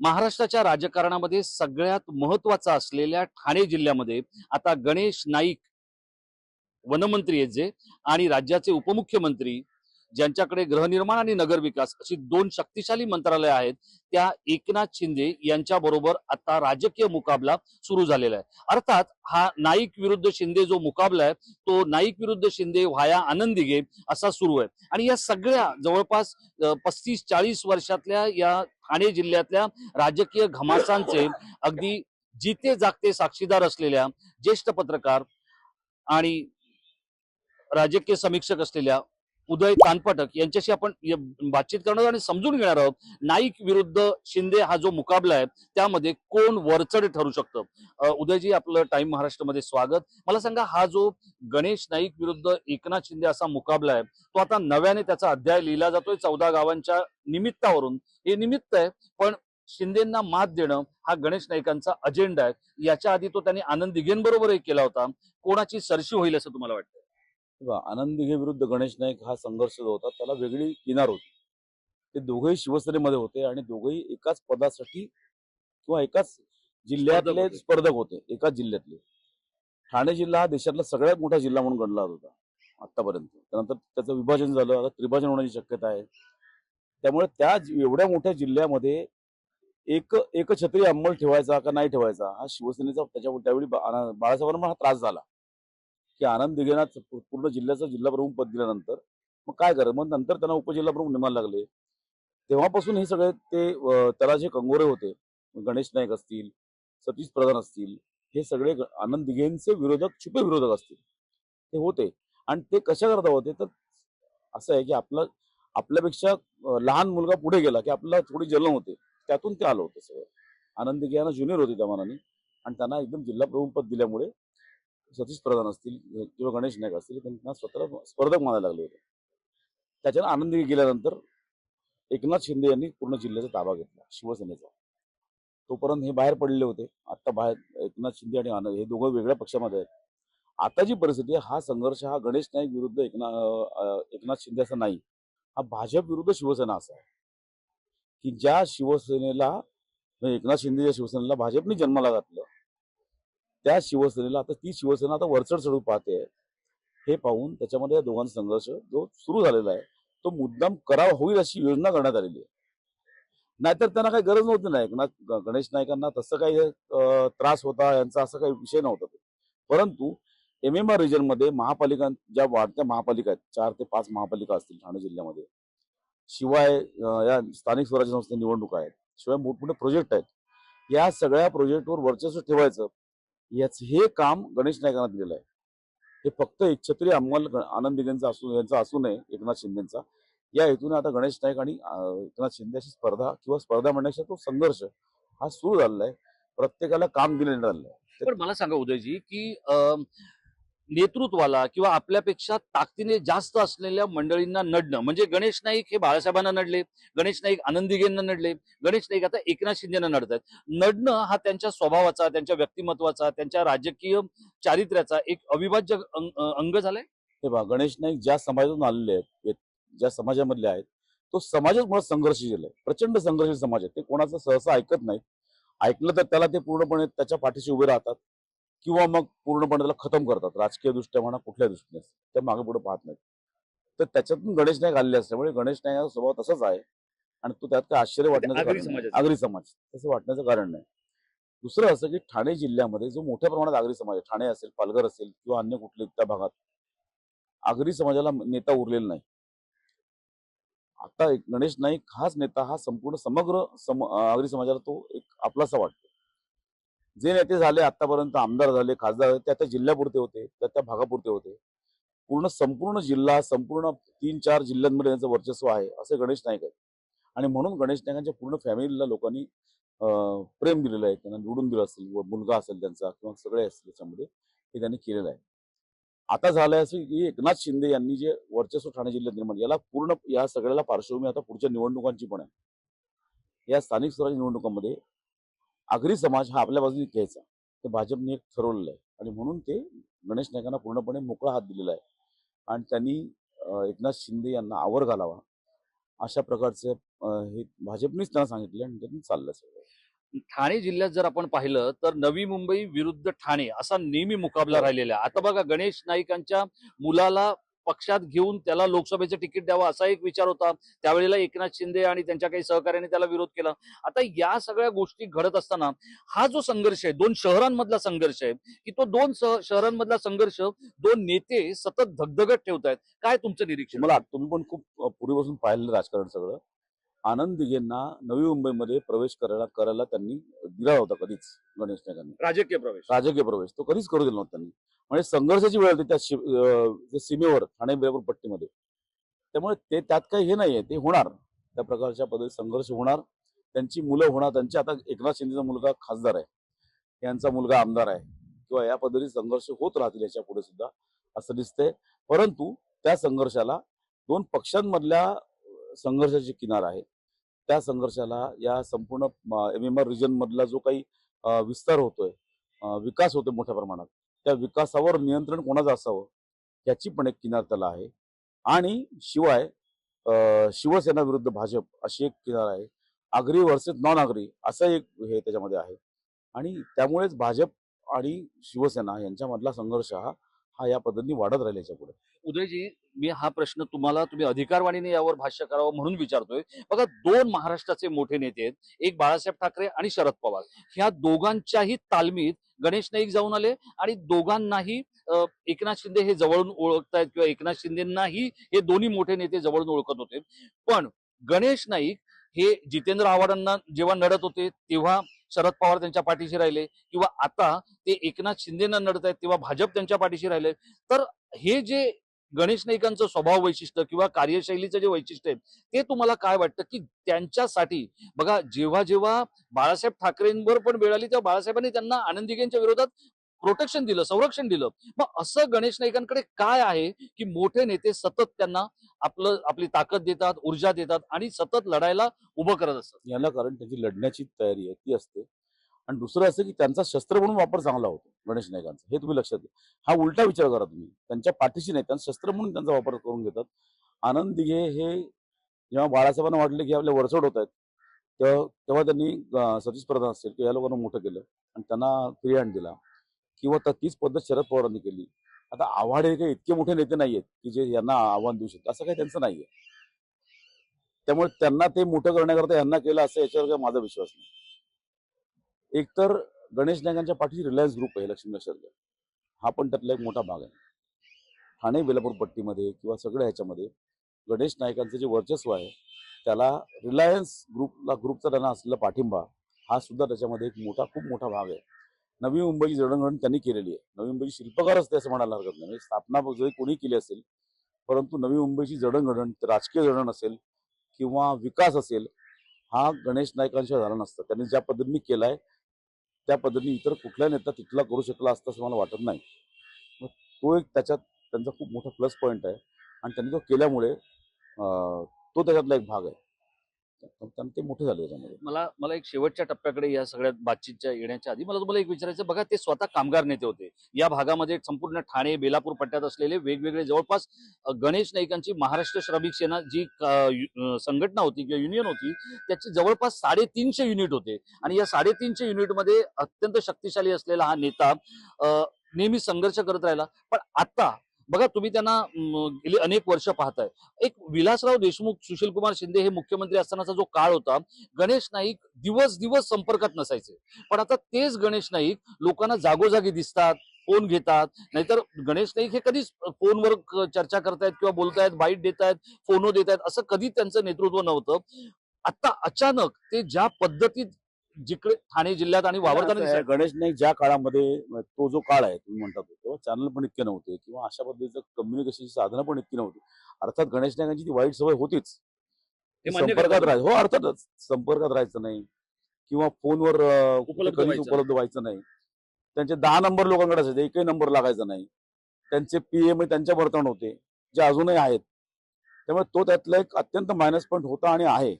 महाराष्ट्राच्या राजकारणामध्ये सगळ्यात महत्त्वाचा असलेल्या ठाणे जिल्ह्यामध्ये आता गणेश नाईक वनमंत्री आहेत जे आणि राज्याचे उपमुख्यमंत्री ज्यांच्याकडे गृहनिर्माण आणि नगरविकास अशी दोन शक्तिशाली मंत्रालय आहेत त्या एकनाथ शिंदे यांच्या बरोबर आता राजकीय मुकाबला सुरू झालेला आहे. अर्थात हा नाईक विरुद्ध शिंदे जो मुकाबला आहे तो नाईक विरुद्ध शिंदे व्हाया आनंदी घे असा सुरू आहे. आणि या सगळ्या जवळपास पस्तीस चाळीस वर्षातल्या या ठाणे जिल्ह्यातल्या राजकीय घमासांचे अगदी जिते जागते साक्षीदार असलेल्या ज्येष्ठ पत्रकार आणि राजकीय समीक्षक असलेल्या उदय तानपाटक यांच्याशी आपण बातचीत करणार आणि समजून घेणार आहोत नाईक विरुद्ध शिंदे हा जो मुकाबला आहे त्यामध्ये कोण वरचढ ठरू शकतं? उदयजी आपलं टाइम महाराष्ट्रामध्ये स्वागत. मला सांगा हा जो गणेश नाईक विरुद्ध एकनाथ शिंदे असा मुकाबला आहे तो आता नव्याने त्याचा अध्याय लिहिला जातोय चौदा गावांच्या निमित्तावरून. हे निमित्त आहे पण शिंदेना मात देणं हा गणेश नाईकांचा अजेंडा आहे. याच्या आधी तो त्यांनी आनंद दिघेंबरोबरही केला होता. कोणाची सरशी होईल असं तुम्हाला वाटतं तेव्हा आनंद दिघे विरुद्ध गणेश नाईक हा संघर्ष जो होता त्याला वेगळी किनार होती. ते दोघेही शिवसेनेमध्ये होते आणि दोघेही एकाच पदासाठी किंवा एकाच जिल्ह्यातले. स्पर्धक होते एकाच जिल्ह्यातले. ठाणे जिल्हा हा देशातला सगळ्यात मोठा जिल्हा म्हणून गणला जात होता आतापर्यंत त्यानंतर त्याचं विभाजन झालं आता त्रिभाजन होण्याची शक्यता आहे. त्यामुळे त्या एवढ्या मोठ्या जिल्ह्यामध्ये एक एकछत्री अंमल ठेवायचा का नाही ठेवायचा हा शिवसेनेचा त्याच्या त्यावेळी बाळासाहेबांना हा त्रास झाला. की आनंद दिघेना पूर्ण जिल्ह्याचं जिल्हा प्रमुख पद दिल्यानंतर मग काय करत मग नंतर त्यांना उपजिल्हा प्रमुख नेमायला लागले. तेव्हापासून हे सगळे ते त्याला जे कंगोरे होते. गणेश नाईक असतील सतीश प्रधान असतील हे सगळे आनंद दिघेंचे विरोधक छुपे विरोधक असतील. ते होते. आणि ते कशा करता होते? तर असं आहे की आपलं आपल्यापेक्षा लहान मुलगा पुढे गेला की आपल्याला थोडी जलन होते. त्यातून ते आलं होतं सगळं. आनंद दिघे यांना ज्युनियर होते त्या मानाने. आणि त्यांना एकदम जिल्हा प्रमुख पद दिल्यामुळे सतीश प्रधान असतील किंवा गणेश नाईक असतील त्यांना स्वतःला स्पर्धक मानायला लागले होते. त्याच्यानं आनंदी गेल्यानंतर एकनाथ शिंदे यांनी पूर्ण जिल्ह्याचा ताबा घेतला शिवसेनेचा. तोपर्यंत हे बाहेर पडलेले होते. आता बाहेर एकनाथ शिंदे आणि आनंद हे दोघं वेगळ्या पक्षामध्ये आहेत. आता जी परिस्थिती आहे हा संघर्ष हा गणेश नाईक विरुद्ध एकनाथ एकनाथ शिंदे असा नाही. हा भाजप विरुद्ध शिवसेना असा आहे. की ज्या शिवसेनेला एकनाथ शिंदे या शिवसेनेला भाजपने जन्माला घातलं त्या शिवसेनेला आता ती शिवसेना आता वरचढ चढू पाहते. हे पाहून त्याच्यामध्ये या दोघांचा संघर्ष जो सुरू झालेला आहे तो मुद्दाम करावा होईल अशी योजना करण्यात आलेली आहे. नाहीतर त्यांना काही गरज नव्हती ना गणेश नाईकांना तसं काही त्रास होता यांचा असा काही विषय नव्हता परंतु एम एम आर रिजनमध्ये महापालिका ज्या वाढत्या महापालिका आहेत चार ते पाच महापालिका असतील ठाणे जिल्ह्यामध्ये शिवाय या स्थानिक स्वराज्य संस्थे निवडणुका आहेत शिवाय मोठमोठे प्रोजेक्ट आहेत या सगळ्या प्रोजेक्टवर वर्चस्व ठेवायचं याच हे काम गणेश नायकांना दिलेलं आहे. हे फक्त एकछत्री अंमल आनंद दिगेंचा असू यांचा असू नये एकनाथ शिंदेचा. या हेतूने आता गणेश नाईक आणि एकनाथ शिंदेची स्पर्धा किंवा स्पर्धा म्हणण्याचा तो संघर्ष हा सुरू झालेला आहे. प्रत्येकाला काम दिलेलं झालेलं आहे. पण मला सांगा उदयजी की अं, नेतृत्वाला किंवा आपल्यापेक्षा ताकदीने जास्त असलेल्या मंडळींना नडणं. म्हणजे गणेश नाईक हे बाळासाहेबांना नडले गणेश नाईक आनंदीगेंना नडले गणेश नाईक आता एकनाथ शिंदेना नडत आहेत नडणं हा त्यांच्या स्वभावाचा त्यांच्या व्यक्तिमत्वाचा त्यांच्या राजकीय चारित्र्याचा एक अविभाज्य अंग झालाय? हे बा गणेश नाईक ज्या समाजातून आलेले आहेत ज्या समाजामधले आहेत तो समाजच मुळात संघर्षशील आहे प्रचंड संघर्षशील समाज आहे ते कोणाचं सहसा ऐकत नाही ऐकलं तर त्याला ते पूर्णपणे त्याच्या पाठीशी उभे राहतात. किंवा मग पूर्णपणे त्याला खतम करतात. राजकीय दृष्ट्या म्हणा कुठल्या दृष्टीने ते मागे पुढे पाहत नाहीत. तर त्याच्यातून गणेश नाईक आलेले असल्यामुळे गणेश नाईक स्वभाव तसाच आहे आणि तो त्यात काय आश्चर्य वाटण्याचं नाही. समाजाचा. आगरी समाज. तसं वाटण्याचं कारण नाही. दुसरं असं की ठाणे जिल्ह्यामध्ये जो मोठ्या प्रमाणात आगरी समाज आहे ठाणे असेल पालघर असेल किंवा अन्य कुठले त्या भागात आगरी समाजाला नेता उरलेला नाही. आता एक गणेश नाईक हाच नेता हा संपूर्ण समग्र सम आगरी समाजाला तो एक आपलासा वाटतो. जे नेते झाले आतापर्यंत आमदार झाले खासदार झाले त्या त्या जिल्ह्यापुरते होते त्या त्या भागापुरते होते. पूर्ण संपूर्ण जिल्हा संपूर्ण तीन चार जिल्ह्यांमध्ये त्यांचं वर्चस्व आहे असे गणेश नाईक आहेत. आणि म्हणून गणेश नाईकांच्या पूर्ण फॅमिलीला लोकांनी प्रेम दिलेलं आहे त्यांना निवडून दिलं असेल मुलगा असेल त्यांचा किंवा सगळे असतील त्याच्यामध्ये हे त्यांनी केलेलं आहे. आता झालंय असं की एकनाथ शिंदे यांनी जे वर्चस्व ठाणे जिल्ह्यात निर्माण याला पूर्ण या सगळ्याला पार्श्वभूमी आता पुढच्या निवडणुकांची पण आहे. या स्थानिक स्वराज्य निवडणुकांमध्ये आगरी समाज हा आपल्या बाजूने घ्यायचा. ते भाजपने एक ठरवलेलं आहे. आणि म्हणून ते गणेश नाईकांना पूर्णपणे मोकळा हात दिलेला आहे. आणि त्यांनी एकनाथ शिंदे यांना आवर घालावा अशा प्रकारचे हे भाजपनेच त्यांना सांगितले आणि त्यांनी चाललं सगळं. ठाणे जिल्ह्यात जर आपण पाहिलं तर नवी मुंबई विरुद्ध ठाणे असा नेहमी मुकाबला राहिलेला आहे. आता बघा गणेश नाईकांच्या मुलाला पक्षात घेऊन त्याला लोकसभेचं तिकीट द्यावं असा एक विचार होता. त्यावेळेला एकनाथ शिंदे आणि त्यांच्या काही सहकार्याने त्याला विरोध केला. आता या सगळ्या गोष्टी घडत असताना हा जो संघर्ष आहे दोन शहरांमधला संघर्ष आहे की तो दोन शह- शहरांमधला संघर्ष दोन नेते सतत धगधगत ठेवतायत काय तुमचं निरीक्षण? मला तुम्ही पण खूप पूर्वीपासून पाहिलेलं राजकारण सगळं. आनंद दिघेंना नवी मुंबईमध्ये प्रवेश करायला करायला त्यांनी दिला होता कधीच गणेश नाईकांनी राजकीय प्रवेश. राजकीय प्रवेश. तो कधीच करू दिला नव्हता त्यांनी. म्हणजे संघर्षाची वेळ होती त्या शि- सीमेवर ठाणे बिरापूर पट्टीमध्ये. त्यामुळे ते त्यात काही हे नाहीये ते होणार. त्या प्रकारच्या पद्धती संघर्ष होणार. त्यांची मुलं होणार. त्यांची आता एकनाथ शिंदेचा मुलगा खासदार आहे. यांचा मुलगा आमदार आहे. किंवा या पद्धतीत संघर्ष होत राहतील याच्यापुढे सुद्धा असं दिसतंय. परंतु त्या संघर्षाला दोन पक्षांमधल्या संघर्षाची किनार आहे. त्या संघर्षाला या संपूर्ण एम एम आर रिजन मधला जो काही विस्तार होतोय विकास होतोय मोठ्या प्रमाणात त्या विकासावर नियंत्रण कोणाचं असावं? याची पण एक किनार त्याला आहे. आणि शिवाय शिवसेना विरुद्ध भाजप अशी एक किनार आहे. आगरी वर्सेस नॉन आगरी असं एक हे त्याच्यामध्ये आहे. आणि त्यामुळेच भाजप आणि शिवसेना यांच्यामधला संघर्ष हा हा या पद्धतीने वाढत राहील याच्यापुढे. उदयजी मी हा प्रश्न तुम्हाला तुम्ही अधिकारवाणीने यावर भाष्य करावं म्हणून विचारतोय. बघा दोन महाराष्ट्राचे मोठे नेते आहेत. एक बाळासाहेब ठाकरे आणि शरद पवार. ह्या दोघांच्याही तालमीत गणेश नाईक जाऊन आले आणि दोघांनाही एकनाथ शिंदे हे जवळून ओळखतायत किंवा एकनाथ शिंदेनाही हे दोन्ही मोठे नेते जवळून ओळखत होते. पण गणेश नाईक हे जितेंद्र आव्हाडांना जेव्हा लढत होते तेव्हा शरद पवार त्यांच्या पाठीशी राहिले किंवा आता ते एकनाथ शिंदेना लढत आहेत तेव्हा भाजप त्यांच्या पाठीशी राहिले तर हे जे गणेश नाईकांचं स्वभाव वैशिष्ट्य किंवा कार्यशैलीचं जे वैशिष्ट्य आहे ते तुम्हाला काय वाटतं की त्यांच्यासाठी? बघा जेव्हा जेव्हा बाळासाहेब ठाकरेंवर पण वेळ आली तेव्हा बाळासाहेबांनी त्यांना आनंदिगेंच्या विरोधात प्रोटेक्शन दिलं संरक्षण दिलं. मग असं गणेश नाईकांकडे काय आहे की मोठे नेते सतत त्यांना आपलं आपली ताकद देतात ऊर्जा देतात आणि सतत लढायला उभं करत असतात. याला कारण त्यांची लढण्याची तयारी आहे ती असते. आणि दुसरं असं की त्यांचा शस्त्र म्हणून वापर चांगला होतो गणेश नाईकांचा. हे तुम्ही लक्षात घ्या. हा उलटा विचार करा तुम्ही. त्यांच्या पाठीशी नाही त्यांना शस्त्र म्हणून त्यांचा वापर करून घेतात. आनंद दिघे हे जेव्हा बाळासाहेबांना वाटले की आपले वरचढ होत आहेत तेव्हा तेव्हा त्यांनी सतीश प्रधान असेल किंवा या लोकांना मोठं केलं आणि त्यांना फ्री दिला. किंवा तर तीच पद्धत शरद पवारांनी केली. आता आव्हाड हे काही इतके मोठे नेते नाहीयेत की जे यांना आव्हान देऊ शकतात. असं काही त्यांचं नाहीये. त्यामुळे त्यांना ते मोठं करण्याकरता यांना केलं असं याच्यावर काही माझा विश्वास नाही. एकतर गणेश नायकांच्या पाठीशी रिलायन्स ग्रुप आहे लक्ष्मी लक्षात हा पण त्यातला एक मोठा भाग आहे. ठाणे बेलापूर पट्टीमध्ये किंवा सगळ्या ह्याच्यामध्ये गणेश नायकांचं जे वर्चस्व आहे त्याला रिलायन्स ग्रुपला ग्रुपचा त्यांना असलेला पाठिंबा हा सुद्धा त्याच्यामध्ये एक मोठा खूप मोठा भाग आहे. नवी मुंबईची जडणघडण त्यांनी केलेली आहे. नवी मुंबईची शिल्पकार असते असं म्हणायला हरकत नाही. म्हणजे स्थापना जरी कोणी केली असेल परंतु नवी मुंबईची जडणघडण राजकीय जडण असेल किंवा विकास असेल हा गणेश नायकांशिवाय झाला नसतं. त्यांनी ज्या पद्धतीने केलाय त्या पद्धतीने इतर कुठल्या नेता तिथला करू शकला असता असं मला वाटत नाही. मग तो एक त्याच्यात त्यांचा खूप मोठा प्लस पॉईंट आहे. आणि त्यांनी तो केल्यामुळे तो त्याच्यातला एक भाग आहे. ते मोठे झाले त्याच्यामध्ये. मला मला एक शेवटच्या टप्प्याकडे या सगळ्या बातचीतच्या येण्याच्या आधी मला तुम्हाला एक विचारायचं बघा ते स्वतः कामगार नेते होते. या भागामध्ये संपूर्ण ठाणे बेलापूर पट्ट्यात असलेले वेगवेगळे जवळपास गणेश नाईकांची महाराष्ट्र श्रमिक सेना जी संघटना होती किंवा युनियन होती त्याची जवळपास साडेतीनशे युनिट होते. आणि या साडेतीनशे युनिटमध्ये अत्यंत शक्तिशाली असलेला हा नेता नेहमी संघर्ष करत राहिला. पण आता बघा तुम्ही त्यांना गेली अनेक वर्ष पाहताय. एक विलासराव देशमुख सुशील कुमार शिंदे हे मुख्यमंत्री असतानाचा जो काळ होता गणेश नाईक दिवस दिवस संपर्कात नसायचे. पण आता तेच गणेश नाईक लोकांना जागोजागी दिसतात फोन घेतात. नाहीतर गणेश नाईक हे कधीच फोनवर चर्चा करतायत किंवा बोलतायत बाईट देत आहेत फोनो देत आहेत असं कधी त्यांचं नेतृत्व नव्हतं. आता अचानक ते ज्या पद्धतीत जिकडे ठाणे जिल्ह्यात आणि वावरताना गणेश नाईक ज्या काळामध्ये तो जो काळ आहे तुम्ही म्हणतात तो, तेव्हा चॅनल पण इतके नव्हते किंवा अशा पद्धतीचं कम्युनिकेशनची साधनं पण इतकी नव्हती. अर्थात गणेश नाईकांची ती वाईट सवय होतीच. हे संपर्कात. राहायचं. हो अर्थातच. संपर्कात राहायचं नाही. किंवा फोनवर उपलब्ध व्हायचं. उपलब्ध व्हायचं नाही. त्यांचे दहा नंबर लोकांकडे असायचे. एकही नंबर लागायचा नाही. त्यांचे पीएम त्यांच्या वर्तन होते जे अजूनही आहेत. त्यामुळे तो त्यातला एक अत्यंत मायनस पॉईंट होता आणि आहे.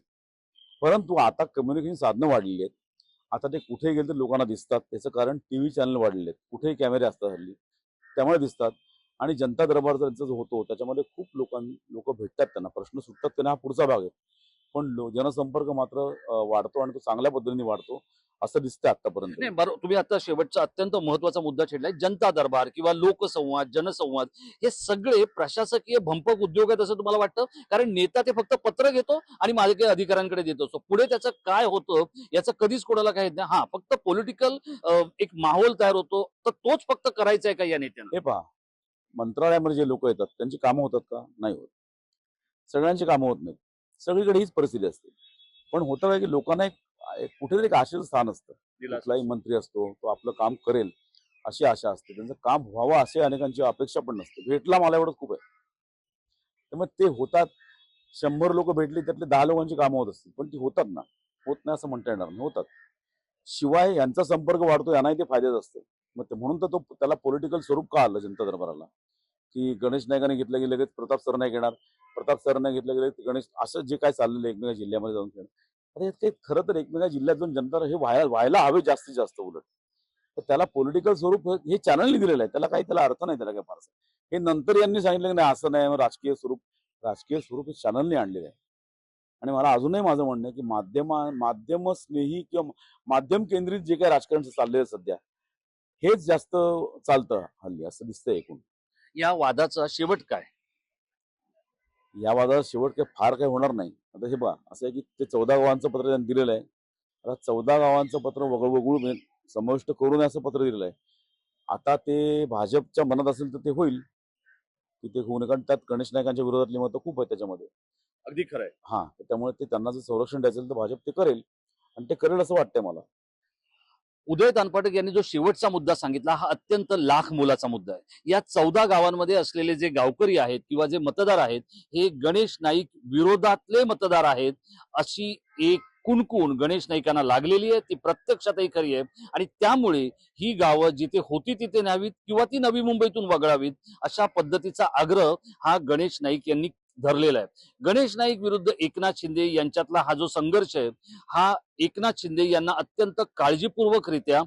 परंतु आता कम्युनिकेशन साधनं वाढलेली आहेत. आता ते कुठे गेले तर लोकांना दिसतात. त्याचं कारण टीव्ही चॅनल वाढलेले आहेत कुठेही कॅमेरे असतात हल्ली. त्यामुळे दिसतात. आणि जनता दरबार त्यांचा जो होतो त्याच्यामध्ये खूप लोकां लोक भेटतात त्यांना. प्रश्न सुटतात त्यांना. हा पुढचा भाग आहे. पण जनसंपर्क मात्र वाढतो आणि तो चांगल्या पद्धतीने वाढतो असं दिसतंय आतापर्यंत नाही बरोबर तुम्ही आता शेवटचा अत्यंत महत्त्वाचा मुद्दा छेडलाय जनता दरबार किंवा लोकसंवाद जनसंवाद हे सगळे प्रशासकीय भंपक उद्योग आहेत असं तुम्हाला वाटतं? कारण नेता ते फक्त पत्र घेतो आणि माझे काही अधिकाऱ्यांकडे देतो. So पुढे त्याचं काय होतं याचं कधीच कोणाला काही येत नाही. हा फक्त पॉलिटिकल एक माहोल तयार होतो तर तोच फक्त करायचा आहे का या नेत्यांना? हे पहा मंत्रालयामध्ये जे लोक येतात त्यांची कामं होतात का? नाही होत. सगळ्यांची कामं होत नाहीत. सगळीकडे हीच परिस्थिती असते. पण होतं काय की लोकांना एक कुठेतरी एक आशेचं स्थान असतं. कुठलाही मंत्री असतो तो आपलं काम करेल अशी आशा असते. त्यांचं काम व्हावं असे अनेकांची अपेक्षा पण नसते. भेटला मला एवढंच खूप आहे. त्यामुळे ते होतात. शंभर लोक भेटली त्यातले दहा लोकांची कामं होत असतील. पण ती होतात ना. होत नाही असं म्हणता येणार. नाही होतात शिवाय यांचा संपर्क वाढतो यांनाही ते फायद्याच असते. मग म्हणून तर तो त्याला पॉलिटिकल स्वरूप का आलं जनता दरबाराला. की गणेश नायकाने घेतलं की लगेच प्रताप सर नाही घेणार. प्रताप सर नाही घेतलं की लगेच गणेश असं जे काय चाललेलं एकमेका जिल्ह्यामध्ये जाऊन खेळणं. आता ते खरं तर एकमेका जिल्ह्यात जाऊन जनता हे व्हायला व्हायला हवे जास्तीत जास्त उलट. तर त्याला पॉलिटिकल स्वरूप हे- चॅनल चॅनलने दिलेलं आहे. त्याला काही त्याला अर्थ नाही त्याला काय फारसा. हे नंतर यांनी सांगितलं की नाही असं नाही राजकीय स्वरूप राजकीय स्वरूप हे चॅनलने आणलेलं आहे. आणि मला अजूनही माझं म्हणणं आहे की माध्यमा माध्यम स्नेही किंवा माध्यम केंद्रित जे काही राजकारण चाललेलं सध्या हेच जास्त चालतं हल्ली असं दिसतंय एकूण. या वादाचा शेवट काय? या वादात शेवट काही फार काही होणार नाही. आता हे बघा असं आहे की ते चौदा गावांचं पत्र त्यांनी दिलेलं आहे आता चौदा गावांचं पत्र वगळ वगळून म्हणजे समाविष्ट करून असं पत्र दिलेलं आहे. आता ते भाजपच्या मनात असेल तर ते होईल. की ते होऊ नये. कारण त्यात गणेश नायकांच्या विरोधातली मतं खूप आहेत त्याच्यामध्ये. अगदी खरं आहे. हा त्यामुळे ते त्यांना जर संरक्षण द्यायचं तर भाजप ते करेल. आणि ते करेल असं वाटतंय मला. उदय तानपाटक यांनी जो शेवटचा मुद्दा सांगितला हा अत्यंत लाख मोलाचा मुद्दा आहे. या चौदा गावांमध्ये असलेले जे गावकरी आहेत किंवा जे मतदार आहेत हे गणेश नाईक विरोधातले मतदार आहेत अशी एक कुणकुण गणेश नाईकांना लागलेली आहे ती प्रत्यक्षातही खरी आहे. आणि त्यामुळे ही गावं जिथे होती तिथे न्यावीत किंवा ती नवी मुंबईतून वगळावीत अशा पद्धतीचा आग्रह हा गणेश नाईक यांनी धरलेला आहे. गणेश नाईक विरुद्ध एकनाथ शिंदे यांच्यातला हा जो संघर्ष आहे हा एकनाथ शिंदे यांना अत्यंत काळजीपूर्वकरित्या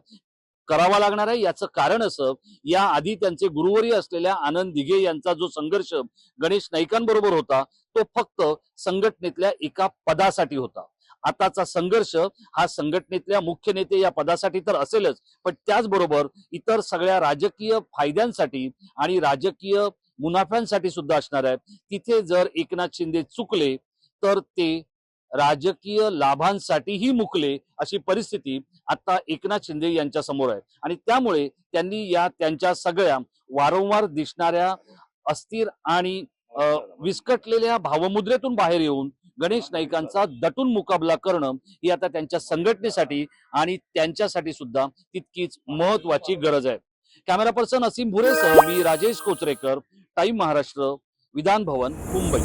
करावा लागणार आहे. याचं कारण असं या आधी त्यांचे गुरुवरी असलेल्या आनंद दिघे यांचा जो संघर्ष गणेश नाईकांबरोबर होता तो फक्त संघटनेतल्या एका पदासाठी होता. आताचा संघर्ष हा संघटनेतल्या मुख्य नेते या पदासाठी तर असेलच पण त्याचबरोबर इतर सगळ्या राजकीय फायद्यांसाठी आणि राजकीय मुनाफ्यांसाठी सुद्धा असणार आहे तिथे जर एकनाथ शिंदे चुकले तर ते राजकीय लाभांसाठीही मुकले अशी परिस्थिती आता एकनाथ शिंदे यांच्या समोर आहे. आणि त्यामुळे त्यांनी या त्यांच्या सगळ्या वारंवार दिसणाऱ्या अस्थिर आणि विस्कटलेल्या भावमुद्रेतून बाहेर येऊन गणेश नाईकांचा दटून मुकाबला करणं ही आता त्यांच्या संघटनेसाठी आणि त्यांच्यासाठी सुद्धा तितकीच महत्वाची गरज आहे. कॅमेरा पर्सन असीम भुरेसह मी राजेश कोचरेकर. टाइम महाराष्ट्र विधान भवन मुंबई.